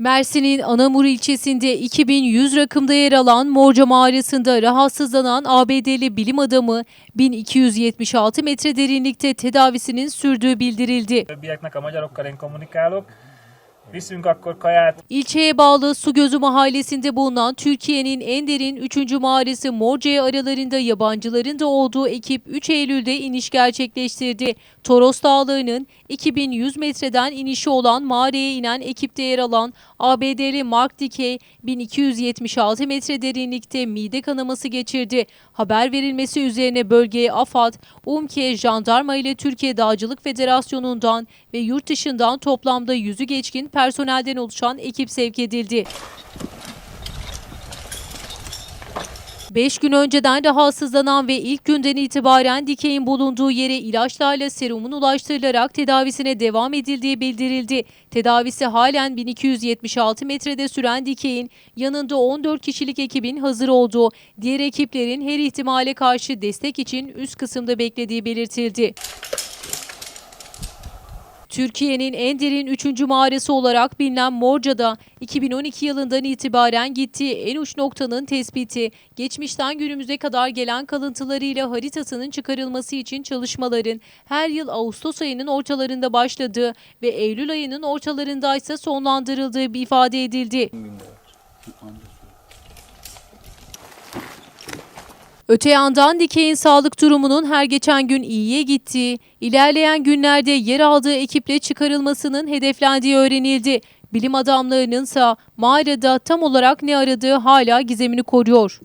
Mersin'in Anamur ilçesinde 2100 rakımda yer alan Morca mağarasında rahatsızlanan ABD'li bilim adamı 1276 metre derinlikte tedavisinin sürdüğü bildirildi. Viszünk akkor kaját, İlçeye bağlı Sugözü mahallesinde bulunan Türkiye'nin en derin 3. mağarası Morca'ya aralarında yabancıların da olduğu ekip 3 Eylül'de iniş gerçekleştirdi. Toros Dağları'nın 2100 metreden inişi olan mağaraya inen ekipte yer alan ABD'li Mark Dickey 1276 metre derinlikte mide kanaması geçirdi. Haber verilmesi üzerine bölgeye AFAD, UMKE, Jandarma ile Türkiye Dağcılık Federasyonu'ndan ve yurt dışından toplamda yüzü geçkin personelden oluşan ekip sevk edildi. 5 gün önceden rahatsızlanan ve ilk günden itibaren dikeyin bulunduğu yere ilaçlarla serumun ulaştırılarak tedavisine devam edildiği bildirildi. Tedavisi halen 1276 metrede süren dikeyin yanında 14 kişilik ekibin hazır olduğu, diğer ekiplerin her ihtimale karşı destek için üst kısımda beklediği belirtildi. Türkiye'nin en derin 3. mağarası olarak bilinen Morca'da 2012 yılından itibaren gittiği en uç noktanın tespiti, geçmişten günümüze kadar gelen kalıntılarıyla haritasının çıkarılması için çalışmaların her yıl Ağustos ayının ortalarında başladığı ve Eylül ayının ortalarında ise sonlandırıldığı bir ifade edildi. Öte yandan Dikey'in sağlık durumunun her geçen gün iyiye gittiği, ilerleyen günlerde yer aldığı ekiple çıkarılmasının hedeflendiği öğrenildi. Bilim adamlarının ise mağarada tam olarak ne aradığı hala gizemini koruyor.